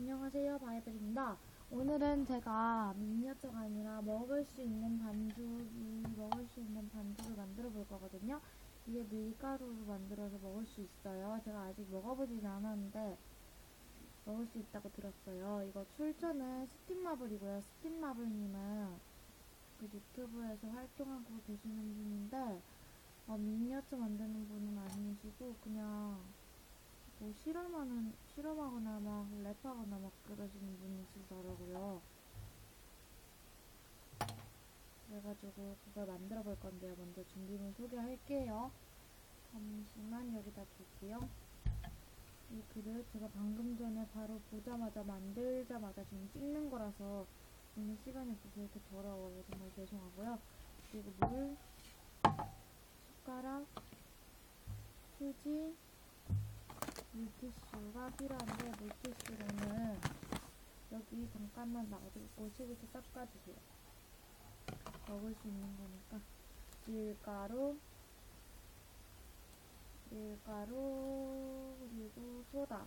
안녕하세요, 바이블입니다. 오늘은 제가 미니어처가 아니라 먹을 수 있는 반죽이, 먹을 수 있는 반죽을 만들어 볼 거거든요. 이게 밀가루로 만들어서 먹을 수 있어요. 제가 아직 먹어보진 않았는데, 먹을 수 있다고 들었어요. 이거 출처는 스팀마블이고요. 스팀마블님은 그 유튜브에서 활동하고 계시는 분인데, 어, 미니어처 만드는 분은 아니시고, 그냥 뭐 실험하는 실험하거나 막 랩하거나 막 그러시는 분이 있으시더라고요. 그래가지고 그걸 만들어 볼 건데요. 먼저 준비물 소개할게요. 잠시만 여기다 둘게요. 이 그릇 제가 방금 전에 바로 보자마자 만들자마자 지금 찍는 거라서 오늘 시간이 없어서 이렇게 더러워요. 정말 죄송하고요. 그리고 물, 숟가락, 휴지, 물티슈가 필요한데 물티슈로는 여기 잠깐만 놔두고 시부터 닦아주세요. 먹을 수 있는 거니까 밀가루 밀가루 그리고 소다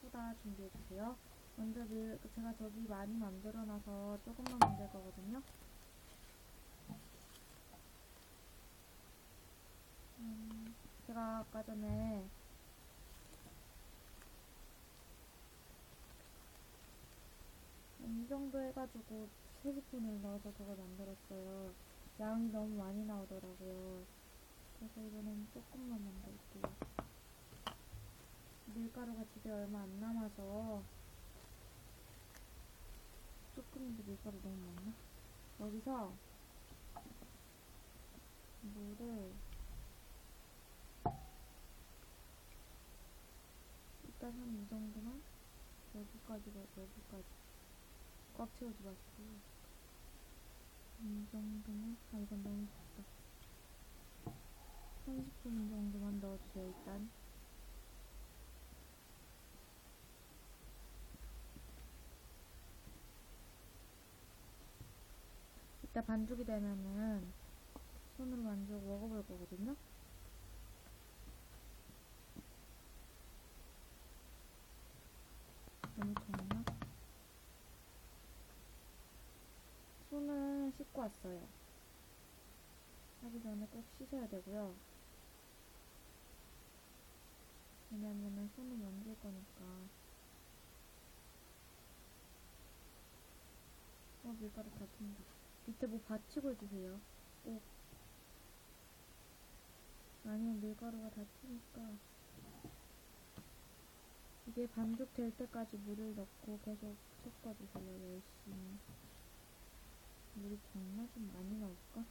소다 준비해주세요. 먼저 밀 제가 저기 많이 만들어놔서 조금만 만들 거거든요. 음, 제가 아까 전에 이 정도 해가지고 3스푼을 넣어서 저걸 만들었어요. 양이 너무 많이 나오더라고요. 그래서 이번엔 조금만 만들게요. 밀가루가 집에 얼마 안 남아서 조금인데 밀가루 너무 많나? 여기서 물을 일단 한 이 정도만 여기까지가 여기까지 꽉 채우지 마시고. 이 정도면 아 이건 너무 작다 30분 정도만 넣어주세요 일단. 이따 반죽이 되면은 손으로 만지고 먹어볼 거거든요? 너무 적 왔어요. 하기 전에 꼭 씻어야 되고요. 왜냐면은 손을 만질 거니까. 어, 밀가루 다 튄다. 밑에 뭐 받치고 해주세요. 꼭. 아니면 밀가루가 다 튀니까. 이게 반죽 될 때까지 물을 넣고 계속 섞어주세요, 열심히. 물이 정말 좀 많이 나올까?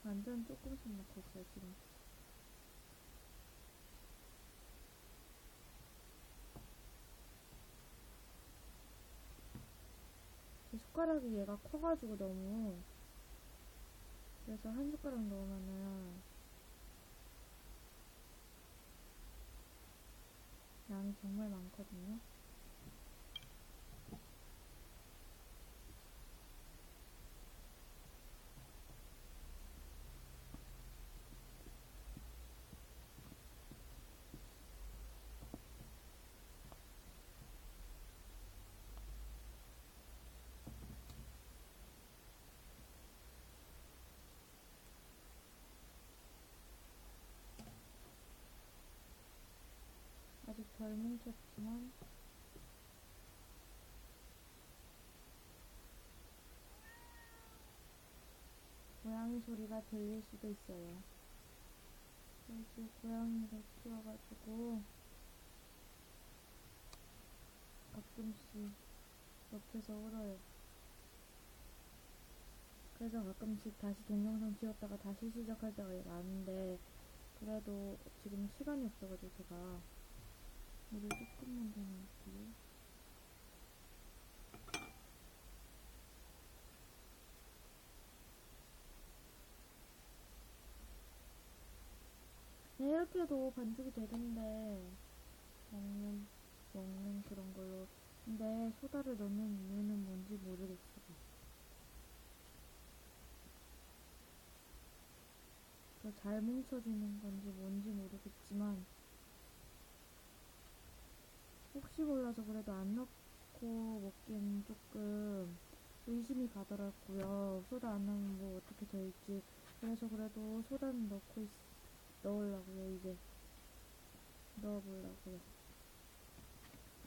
완전 조금씩 넣고 있어요, 지금. 이 숟가락이 얘가 커가지고 너무 그래서 한 숟가락 넣으면은 양이 정말 많거든요. 뭉쳤지만 고양이 소리가 들릴 수도 있어요. 여기 고양이가 키워가지고 가끔씩 옆에서 울어요. 그래서 가끔씩 다시 동영상 지웠다가 다시 시작할 때가 많은데 그래도 지금 시간이 없어가지고 제가 물을 조금만 더 넣을게요. 네, 이렇게 해도 반죽이 되던데 먹는 먹는 그런 걸로 근데 소다를 넣는 이유는 뭔지 모르겠어요. 더 잘 뭉쳐지는 건지 뭔지 모르겠지만 혹시 몰라서 그래도 안 넣고 먹기엔 조금 의심이 가더라고요. 소다 안 넣으면 뭐 어떻게 될지. 그래서 그래도 소다는 넣고 있, 넣으려고요, 이제. 넣어보려고요.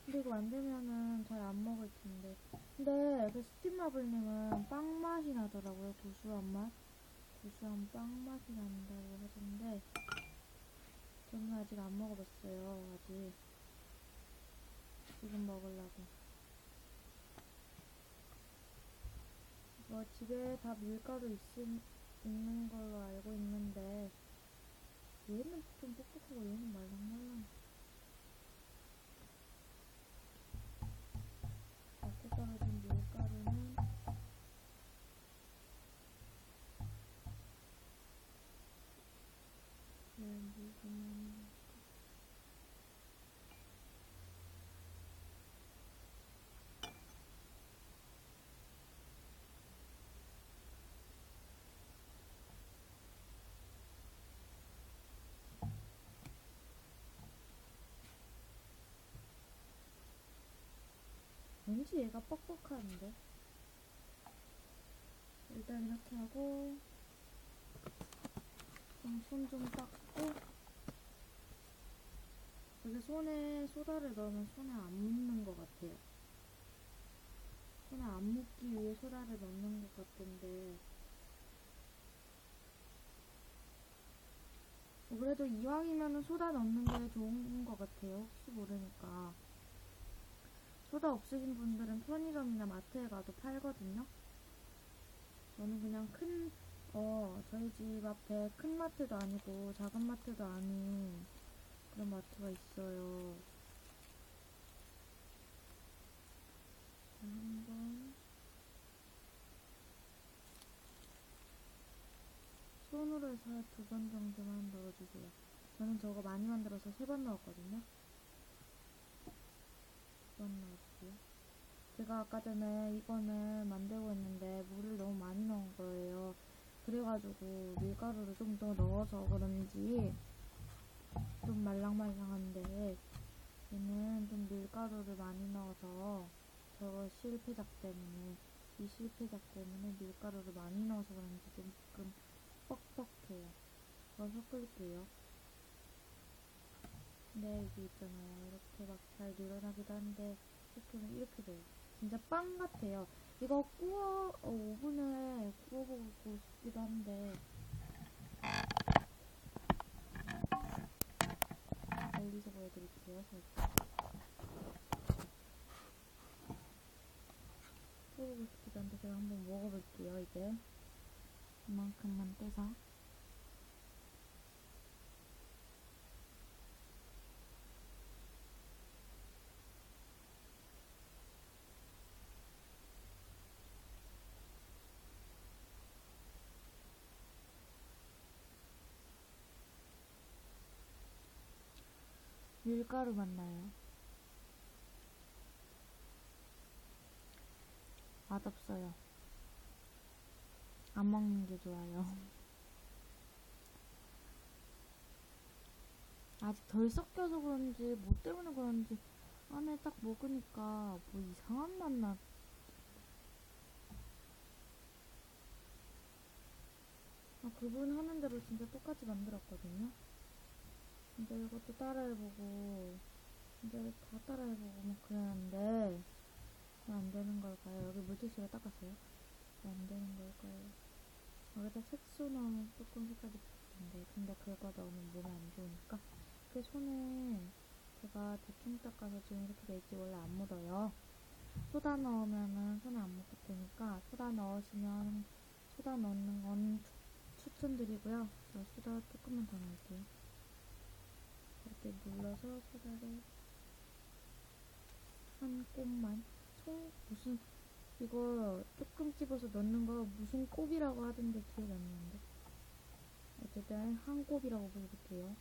이거 안 되면은 잘 안 먹을 텐데. 근데 그 스팀러블님은 빵 맛이 나더라고요, 고소한 맛. 고소한 빵 맛이 난다고 하던데. 저는 아직 안 먹어봤어요, 아직. 지금 먹으려고. 뭐 집에 다 밀가루 있음, 있는 걸로 알고 있는데 얘는 좀 뻑뻑하고 얘는 말랑말랑 왠지 얘가 뻑뻑한데? 일단 이렇게 하고 손 좀 닦고 여기 손에 소다를 넣으면 손에 안 묻는 것 같아요. 손에 안 묻기 위해 소다를 넣는 것 같은데. 어, 그래도 이왕이면은 소다 넣는 게 좋은 것 같아요. 혹시 모르니까 소다 없으신 분들은 편의점이나 마트에 가도 팔거든요. 저는 그냥 큰, 어, 저희 집 앞에 큰 마트도 아니고 작은 마트도 아닌 그런 마트가 있어요. 자, 한번 손으로 해서 두 번 정도만 넣어주세요. 저는 저거 많이 만들어서 세 번 넣었거든요. 번 넣어주고요. 제가 아까 전에 이거는 만들고 있는데 물을 너무 많이 넣은 거예요. 그래가지고 밀가루를 좀 더 넣어서 그런지 좀 말랑말랑한데 얘는 좀 밀가루를 많이 넣어서 저 실패작 때문에 이 실패작 때문에 밀가루를 많이 넣어서 그런지 조금 뻑뻑해요. 더 섞을게요. 근데 이게 있잖아요. 이렇게 막 잘 늘어나기도 한데 하면 이렇게 돼요. 진짜 빵 같아요. 이거 구워 어, 오븐에 구워보고 싶기도 한데 멀리서 보여드릴게요. 구워보고 싶기도 한데 제가 한번 먹어볼게요. 이제 이만큼만 떼서. 밀가루 맛나요. 맛없어요. 안 먹는 게 좋아요. 아직 덜 섞여서 그런지, 뭐 때문에 그런지, 안에 딱 먹으니까 뭐 이상한 맛 나. 아, 그분 하는 대로 진짜 똑같이 만들었거든요. 근데 이것도 따라해보고 이제 다 따라해보고 막 그랬는데 왜 안 되는 걸까요? 여기 물티슈로 닦았어요. 왜 안 되는 걸까요? 여기다 색소 넣으면 조금 색깔이 바뀌는데 근데 그거 넣으면 몸에 안 좋으니까 그 손에 제가 대충 닦아서 지금 이렇게 돼있지 원래 안 묻어요. 소다 넣으면은 손에 안 묻을 테니까 소다 넣으시면 소다 넣는 건 추, 추천드리고요. 저 소다 조금만 더 넣을게요. 이렇게 눌러서 소다를 한 곱만. 총 무슨 이거 조금 집어서 넣는 거 무슨 곱이라고 하던데 기억이 안 나는데. 어쨌든 한 곱이라고 부를게요.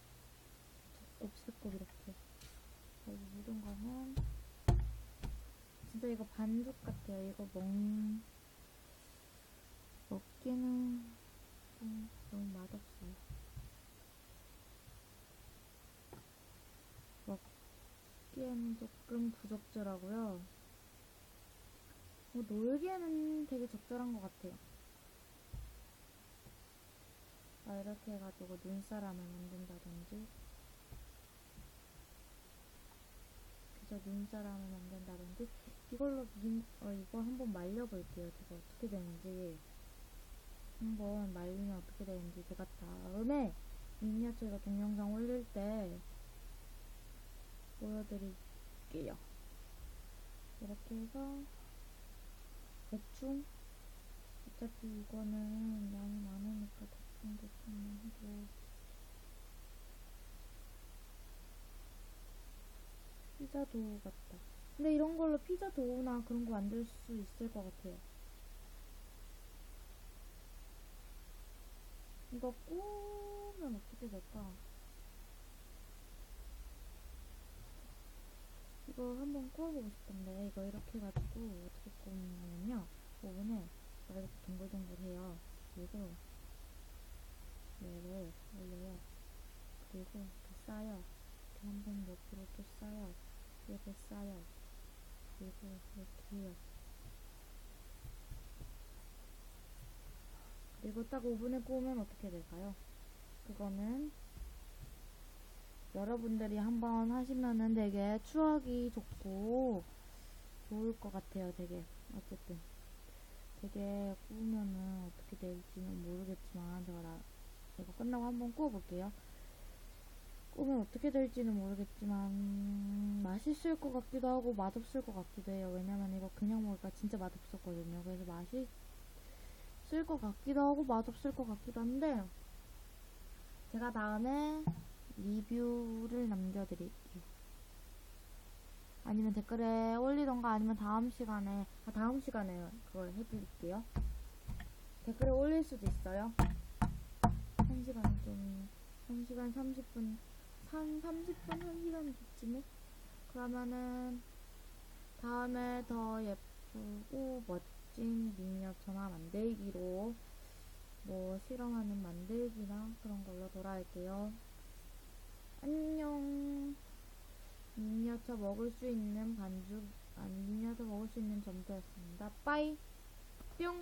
두곱 세곱 이렇게. 여기 묻은 거는 진짜 이거 반죽 같아요. 이거 먹, 먹기는 좀 너무 맛없어요. 먹기에는 조금 부적절하고요. 뭐 놀기에는 되게 적절한 것 같아요. 아, 이렇게 해가지고 눈사람을 만든다든지, 그저 눈사람을 만든다든지, 이걸로 민, 어, 이거 한번 말려볼게요. 제가 어떻게 되는지. 한번 말리면 어떻게 되는지 제가 다음에 미니어처 동영상 올릴 때 보여드릴게요. 이렇게 해서 대충 어차피 이거는 양이 많으니까 대충 대충만 해도 피자 도우 같다. 근데 이런 걸로 피자 도우나 그런 거 만들 수 있을 것 같아요. 이거 꾸면 어떻게 될까? 이거 한번 구워보고 싶은데 이거 이렇게 해가지고 어떻게 구우냐면요. 오븐에 막 이렇게 동글동글해요. 그리고 얘를 올려요. 그리고 이렇게 싸요. 이렇게 한번 옆으로 또 싸요. 이렇게 싸요. 그리고 이렇게 해요. 그리고 딱 오븐에 구우면 어떻게 될까요? 그거는 여러분들이 한번 하시면은 되게 추억이 좋고 좋을 것 같아요. 되게 어쨌든 되게 구우면은 어떻게 될지는 모르겠지만 제가 나 이거 끝나고 한번 구워볼게요. 구우면 어떻게 될지는 모르겠지만 맛있을 것 같기도 하고 맛없을 것 같기도 해요. 왜냐면 이거 그냥 먹으니까 진짜 맛없었거든요. 그래서 쓸것 같기도 하고 맛없을 것 같기도 한데 제가 다음에 리뷰를 남겨드릴게요. 아니면 댓글에 올리던가 아니면 다음 시간에 아 다음 시간에 그걸 해드릴게요. 댓글에 올릴 수도 있어요. 1시간 좀 1시간 30분 한 30분 1시간 됐지 뭐 그러면은 다음에 더 예쁘고 멋진 미니어처나 만들기로 뭐 실험하는 만들기나 그런 걸로 돌아올게요. 안녕. 미니어처 먹을 수 있는 반죽, 아니, 미니어처 먹을 수 있는 점토였습니다. 빠이. 뿅.